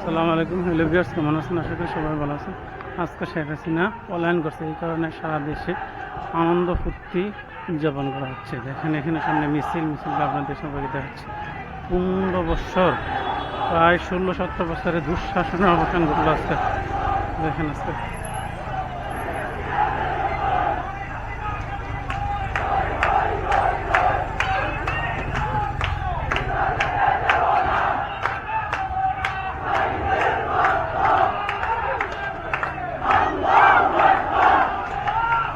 আসসালামু আলাইকুম। Hello viewers, কেমন আছেন? আশা করি সবাই ভালো আছেন। আজকে শেখ হাসিনা পলায়ন করছে, এই কারণে সারা দেশে আনন্দ, ফুর্তি উদযাপন করা হচ্ছে। দেখেন, এখানে সামনে মিছিল মিছিলটা আপনাদের সবাইকে দেখাচ্ছে। পনেরো বছর, প্রায় ষোলো সতেরো বছরের দুঃশাসনের অবসান ঘটলো আজকে। দেখেন আজকে এই এই যে জামাত গণ মিছিল কার্যক্রম মানুষ আর মানুষ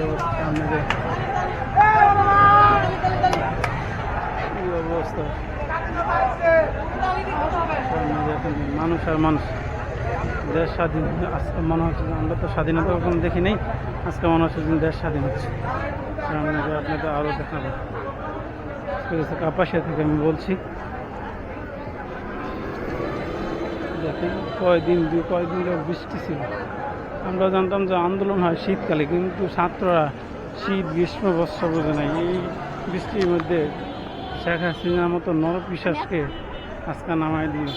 অবস্থা আমাদের কি অবস্থা আমাদের এখন মানুষ আর মানুষ। দেশ স্বাধীন, আজকে মনে হচ্ছে আমরা তো স্বাধীনতা কখনো দেখি নেই, আজকে মনে হচ্ছে দেশ স্বাধীন হচ্ছে। আপনাদের আপনাদের আরও দেখাবো। ঠিক আছে কাপাসিয়া থেকে আমি বলছি। দেখেন, কয়দিন দুই কয়দিন বৃষ্টি ছিল। আমরা জানতাম যে আন্দোলন হয় শীতকালে, কিন্তু ছাত্ররা শীত, গ্রীষ্ম, বর্ষা বোঝে নাই। এই বৃষ্টির মধ্যে শেখ হাসিনার মতো নরপিশ্বাসকে আজকে নামাই দিল।